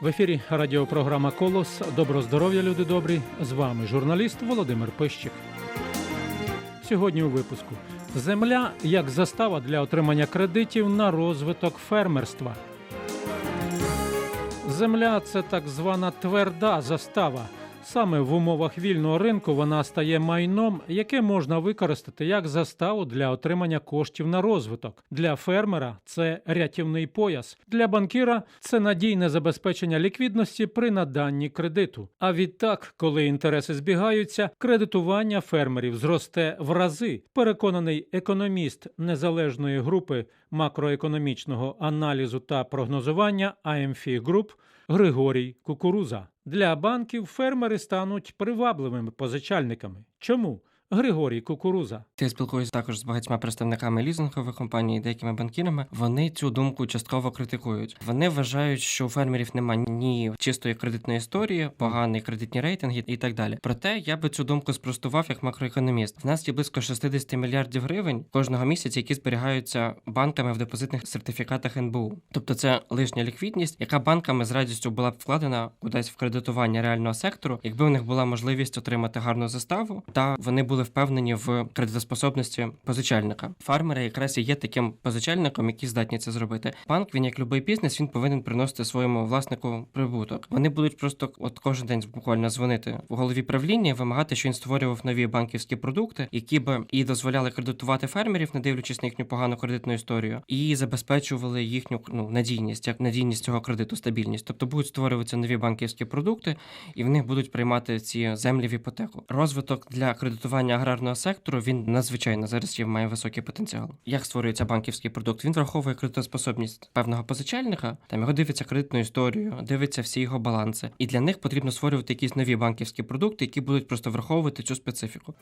В ефірі радіопрограма Колос. Добро здоров'я, люди добрі. З вами журналіст Володимир Пищик. Сьогодні у випуску земля як застава для отримання кредитів на розвиток фермерства. Земля це так звана тверда застава. Саме в умовах вільного ринку вона стає майном, яке можна використати як заставу для отримання коштів на розвиток. Для фермера це рятівний пояс. Для банкіра це надійне забезпечення ліквідності при наданні кредиту. А відтак, коли інтереси збігаються, кредитування фермерів зросте в рази. Переконаний економіст незалежної групи макроекономічного аналізу та прогнозування IMF Group Григорій Кукуруза. Для банків фермери стануть привабливими позичальниками. Чому? Григорій Кукуруза. Я спілкуюся також з багатьма представниками лізингових компаній, деякими банкірами. Вони цю думку частково критикують. Вони вважають, що у фермерів немає ні чистої кредитної історії, погані кредитні рейтинги і так далі. Проте я би цю думку спростував як макроекономіст. В нас є близько 60 мільярдів гривень кожного місяця, які зберігаються банками в депозитних сертифікатах НБУ. Тобто це лишня ліквідність, яка банками з радістю була б вкладена кудись в кредитування реального сектору, якби у них була можливість отримати гарну заставу, та вони були впевнені в кредитоспособності позичальника. Фармери якраз і є таким позичальником, які здатні це зробити. Банк він як любий бізнес, він повинен приносити своєму власнику прибуток. Вони будуть просто от кожен день буквально дзвонити в голові правління, вимагати, що він створював нові банківські продукти, які би і дозволяли кредитувати фермерів, не дивлячись на їхню погану кредитну історію, і забезпечували їхню ну надійність, як надійність цього кредиту, стабільність. Тобто будуть створюватися нові банківські продукти, і в них будуть приймати ці землі в іпотеку. Розвиток для кредитування аграрного сектору він надзвичайно зараз є має високий потенціал. Як створюється банківський продукт? Він враховує кредитоспособність певного позичальника, там його дивиться кредитну історію, дивиться всі його баланси, і для них потрібно створювати якісь нові банківські продукти, які будуть просто враховувати цю специфіку.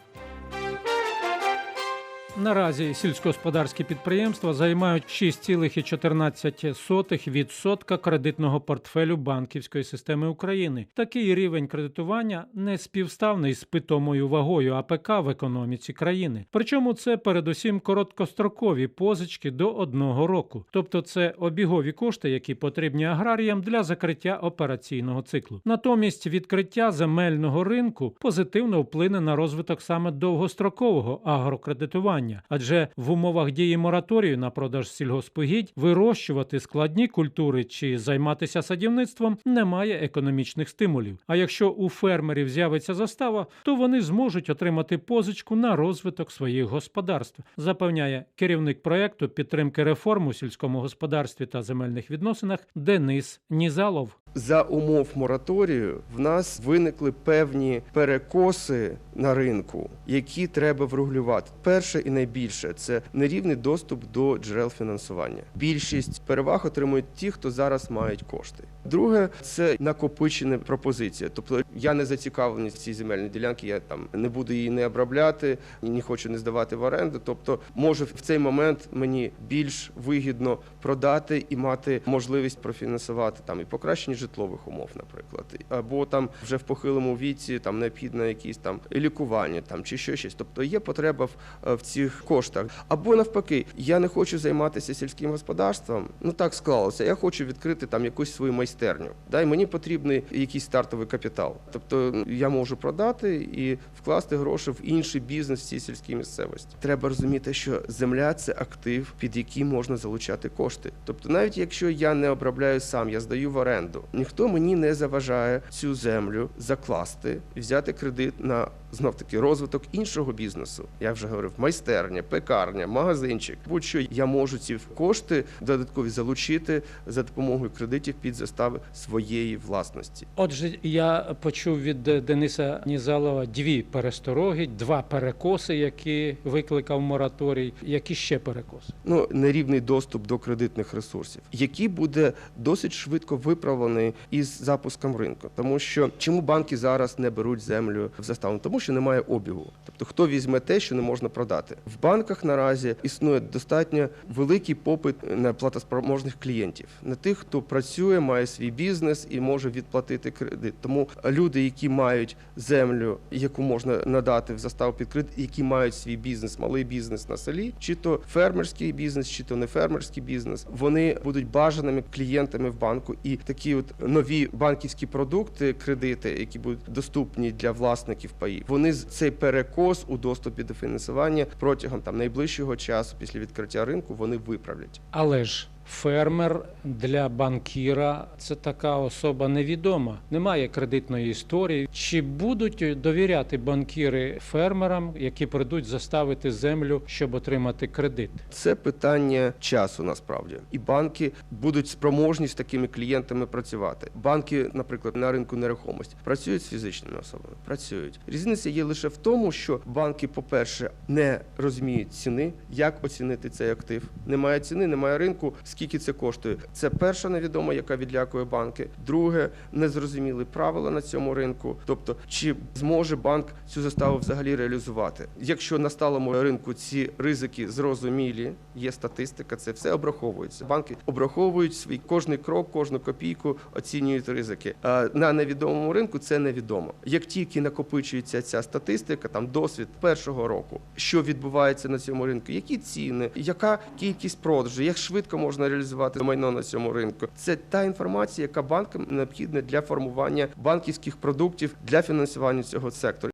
Наразі сільськогосподарські підприємства займають 6,14% кредитного портфелю банківської системи України. Такий рівень кредитування не співставний з питомою вагою АПК в економіці країни. Причому це передусім короткострокові позички до одного року, тобто це обігові кошти, які потрібні аграріям для закриття операційного циклу. Натомість відкриття земельного ринку позитивно вплине на розвиток саме довгострокового агрокредитування адже в умовах дії мораторію на продаж сільгоспогідь вирощувати складні культури чи займатися садівництвом немає економічних стимулів. А якщо у фермерів з'явиться застава, то вони зможуть отримати позичку на розвиток своїх господарств, запевняє керівник проекту підтримки реформ у сільському господарстві та земельних відносинах Денис Нізалов. За умов мораторію в нас виникли певні перекоси на ринку, які треба врегулювати. Перше і найбільше це нерівний доступ до джерел фінансування. Більшість переваг отримують ті, хто зараз мають кошти. Друге це накопичена пропозиція. Тобто я не зацікавлений в цій земельній ділянці, я там не буду її не обробляти, не хочу не здавати в оренду. Тобто, може в цей момент мені більш вигідно продати і мати можливість профінансувати там і покращення житлових умов, наприклад, або там вже в похилому віці там необхідне якісь там лікування, там чи що щось. Тобто є потреба в, в цих коштах. Або навпаки, я не хочу займатися сільським господарством. Ну так склалося. Я хочу відкрити там якусь свою майстерню. Да, і мені потрібний якийсь стартовий капітал. Тобто я можу продати і вкласти гроші в інший бізнес в цій сільській місцевості. Треба розуміти, що земля це актив, під який можна залучати кошти. Тобто, навіть якщо я не обробляю сам, я здаю в оренду. Ніхто мені не заважає цю землю закласти взяти кредит на знов таки розвиток іншого бізнесу. Я вже говорив, майстерня, пекарня, магазинчик. Будь-що я можу ці кошти додаткові залучити за допомогою кредитів під застави своєї власності. Отже, я почув від Дениса Нізалова дві перестороги, два перекоси, які викликав мораторій. Які ще перекоси? Ну нерівний доступ до кредитних ресурсів, який буде досить швидко виправлений із запуском ринку, тому що чому банки зараз не беруть землю в заставу? Тому що немає обігу. Тобто, хто візьме те, що не можна продати. В банках наразі існує достатньо великий попит на платоспроможних клієнтів, на тих, хто працює, має свій бізнес і може відплатити кредит. Тому люди, які мають землю, яку можна надати в заставу під кредит, які мають свій бізнес, малий бізнес на селі, чи то фермерський бізнес, чи то не фермерський бізнес, вони будуть бажаними клієнтами в банку. І такі от нові банківські продукти, кредити, які будуть доступні для власників паїв, вони цей перекос у доступі до фінансування протягом там найближчого часу після відкриття ринку вони виправлять. Але ж фермер для банкіра це така особа невідома. Немає кредитної історії. Чи будуть довіряти банкіри фермерам, які прийдуть заставити землю, щоб отримати кредит? Це питання часу насправді, і банки будуть спроможні з такими клієнтами працювати. Банки, наприклад, на ринку нерухомості працюють з фізичними особами. Працюють. Різниця є лише в тому, що банки, по-перше, не розуміють ціни, як оцінити цей актив. Немає ціни, немає ринку. Скільки це коштує? Це перша невідома, яка відлякує банки. Друге, незрозумілі правила на цьому ринку. Тобто, чи зможе банк цю заставу взагалі реалізувати? Якщо на сталому ринку ці ризики зрозумілі, є статистика, це все обраховується. Банки обраховують свій кожний крок, кожну копійку, оцінюють ризики. А на невідомому ринку це невідомо. Як тільки накопичується ця статистика, там досвід першого року, що відбувається на цьому ринку, які ціни, яка кількість продажу, як швидко можна реалізувати майно на цьому ринку. Це та інформація, яка банкам необхідна для формування банківських продуктів для фінансування цього сектору.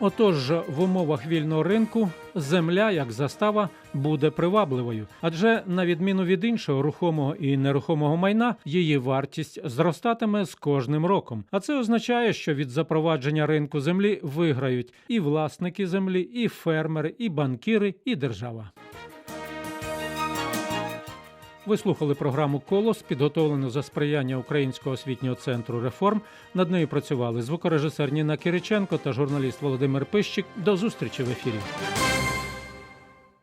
Отож, в умовах вільного ринку земля як застава буде привабливою, адже на відміну від іншого рухомого і нерухомого майна, її вартість зростатиме з кожним роком. А це означає, що від запровадження ринку землі виграють і власники землі, і фермери, і банкіри, і держава. Ви слухали програму Колос, підготовлену за сприяння Українського освітнього центру реформ. Над нею працювали звукорежисер Ніна Кириченко та журналіст Володимир Пищик. До зустрічі в ефірі.